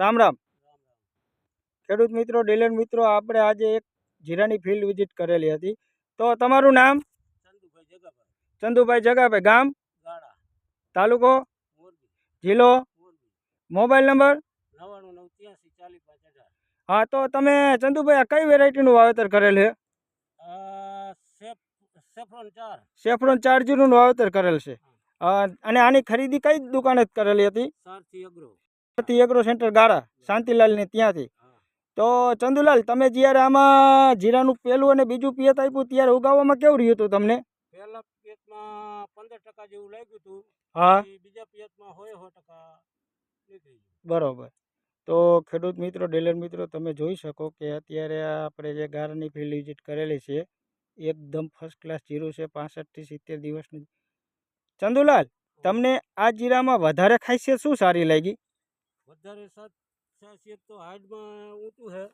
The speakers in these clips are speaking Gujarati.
રામ રામ. ખેડૂત મિત્રો ડીલર મિત્રો આપણે આજે એક જીરાની ફિલ્ડ વિઝિટ કરેલી હતી. તો તમારું નામ? ચંદુભાઈ જગાભાઈ. ગામ? તાલુકો? જિલ્લો? Mobile number? હા તો તમે ચંદુભાઈ આ કઈ વેરાયટીનું વાવેતર કરેલ છે? સેફરોન સેફ સેફ્રોન ચાર. વાવેતર કરેલ છે. અને આની ખરીદી કઈ દુકાને કરેલી હતી? સારથી એગ્રો સેન્ટર ગાળા શાંતિલાલની ત્યાંથી. તો ચંદુલાલ તમે જ્યારે આમાં જીરાનું પહેલું અને બીજું પિયત આપ્યું ત્યારે ઉગાવવામાં કેવું રહ્યું હતું તમને? પહેલા પિયતમાં પંદર ટકા જેવું લાગ્યું હતું. હા. બીજા પિયતમાં હોય સો ટકા બરોબર. તો ખેડૂત મિત્રો ડીલર મિત્રો તમે જોઈ શકો કે અત્યારે આપણે જે ગારની ફિલ્ડ વિઝિટ કરેલી છે એકદમ ફર્સ્ટ ક્લાસ જીરું છે પાસઠથી સિત્તેર દિવસનું. ચંદુલાલ તમને આ જીરામાં વધારે ખાસિયત શું સારી લાગી? વધારે સાત ખાસિયત તો હાઈટમાં ઊંચું છે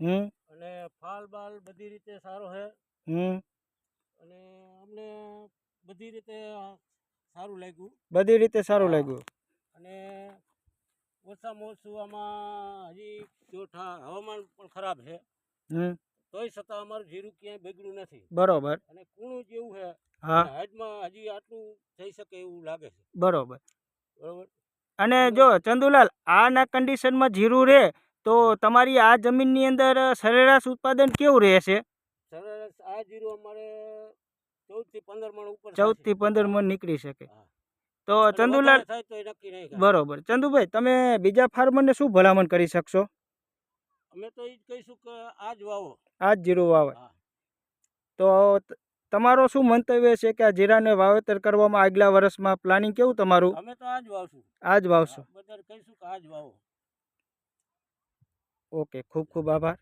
હમ. અને ફાલ બાલ બધી રીતે સારો છે હમ. અને અમને બધી રીતે સારું લાગ્યું. બધી રીતે સારું લાગ્યું. અને ઓછામાં ઓછું આમાં હજી જો હવામાન પણ ખરાબ છે હમ. તોય છતાં અમારું જીરું ક્યાંય બગડ્યું નથી. બરોબર. અને કૂણું જેવું છે હા. હાઈટમાં હજી આટલું થઈ શકે એવું લાગે છે. બરોબર. બરોબર? અને જો ચંદુલાલ આના કન્ડિશનમાં જીરું રહે તો તમારી આ જમીનની અંદર સરેરાશ ઉત્પાદન કેવું રહેશે? સરેરાશ આ જીરું અમારે ચૌદથી પંદર મણ ઉપર ચૌદ પંદર મણ નીકળી શકે. તો ચંદુલાલ. બરોબર. ચંદુભાઈ તમે બીજા ફાર્મરને શું ભલામણ કરી શકશો? અમે તો એ જ કહીશું કે આ જ વાવો. આ જ જીરું વાવે. ત- તમારો શું મંતવ્ય છે કે આ જીરાને વાવેતર કરવામાં આગલા વર્ષમાં પ્લાનિંગ કેવું તમારું? અમે તો આ જ વાવશું. આજ વાવશું. બધાને કહીશું કે આજ વાવો. ઓકે ખૂબ ખૂબ આભાર.